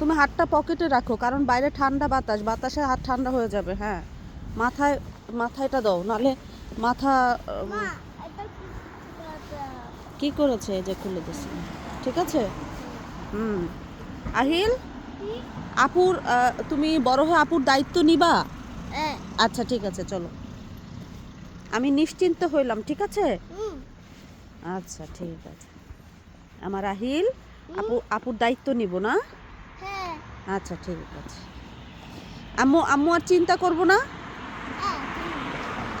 তুমি হাতটা পকেটে রাখো কারণ বাইরে ঠান্ডা বাতাস বাতাসে হাত ঠান্ডা হয়ে যাবে হ্যাঁ। মাথায় মাথায়টা দাও নালে মাথা কি করেছে এই যে খুলে দিছে ঠিক আছে? হুম। আহিল? আপুর তুমি বড় হয়ে আপুর দায়িত্ব নিবা? আচ্ছা ঠিক আছে চলো। আমি নিশ্চিন্ত হইলাম ঠিক আছে? আচ্ছা ঠিক আছে। আমার আহিল? আপু আপুর দায়িত্ব নিব না? হ্যাঁ। আচ্ছা ঠিক আছে। আম্মু আম্মু আর চিন্তা করব না? হ্যাঁ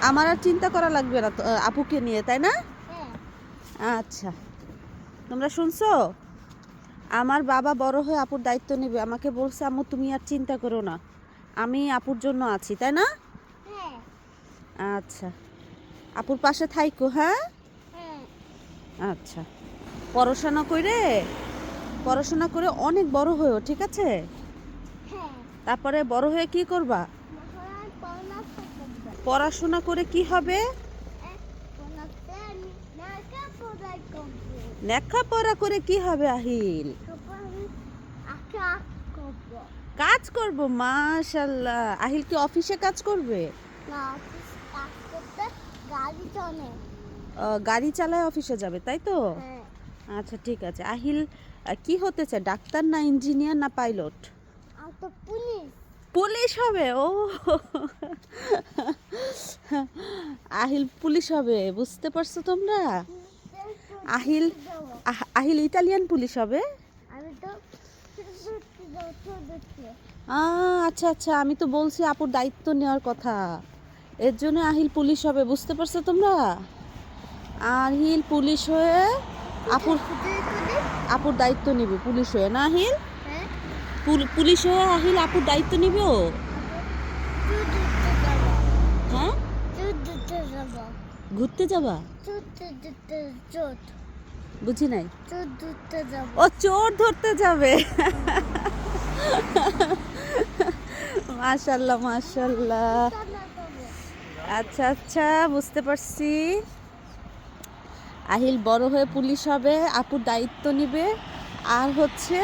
আমার আর চিন্তা করা লাগবে না আপুকে নিয়ে তাই না? হ্যাঁ। আচ্ছা। তোমরা শুনছো? আমার বাবা বড় হয়ে আপুর দায়িত্ব নেবে। আমাকে বলছে আম্মু তুমি আর চিন্তা করো না। আমি আপুর জন্য আছি তাই না? আচ্ছা। আপুর পাশে থাইকো হ্যাঁ? হ্যাঁ। আচ্ছা। পড়াশোনা করে পড়াশোনা করে অনেক বড় হয়েও ঠিক আছে? হ্যাঁ। তারপরে বড় হয়ে কি করবা? পড়াশোনা করে কি হবে? লেখাপড়া করে কি হবে আহিল? কাজ করব মাশাল্লাহ। আহিল কি অফিসে কাজ করবে? গাড়ি চালায় অফিসে যাবে তাই তো? হ্যাঁ। আচ্ছা ঠিক আছে। আহিল আহ, কি হতে চায়? ডাক্তার না ইঞ্জিনিয়ার না পাইলট? পুলিশ। পুলিশ হবে? ও। আহিল পুলিশ হবে বুঝতে পারছ তোমরা? আহিল আহ- আহিল ইটালিয়ান পুলিশ হবে? আচ্ছা আচ্ছা আমি তো বলছি আপুর দায়িত্ব নেওয়ার কথা। এর জন্য আহিল পুলিশ হবে বুঝতে পারছ তোমরা? আহিল পুলিশ হয়ে আপুর আপুর দায়িত্ব নিবে পুলিশ হয়ে না আহিল? হ্যাঁ? পুলিশ হয়ে আহিল আপুর দায়িত্ব নিবে ও? হ্যাঁ? ঘুরতে যাবা? বুঝি নাই? ও চোর ধরতে যাবে। মাশাল্লাহ মাশাল্লাহ। আচ্ছা আচ্ছা বুঝতে পারছি। আহিল বড় হয়ে পুলিশ হবে আপুর দায়িত্ব নিবে আর হচ্ছে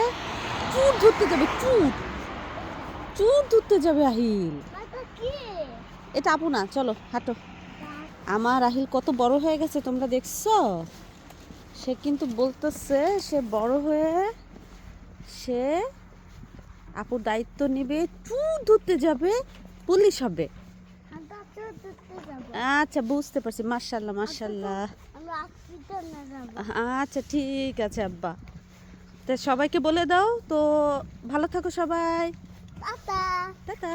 চুর ধরতে যাবে চুর। চুর ধরতে যাবে আহিল। এটা আপু না চলো হাঁটো। আমার আহিল কত বড় হয়ে গেছে তোমরা দেখছ? সে কিন্তু বলতেছে সে বড় হয়ে সে আপুর দায়িত্ব নেবে চুর ধরতে যাবে পুলিশ হবে। আচ্ছা বুঝতে পারছি। মার্শাল্লাহ মার্শাল্লাহ আচ্ছা ঠিক আছে আব্বা। তা সবাইকে বলে দাও তো ভালো থাকো সবাই। টাটা। টাটা।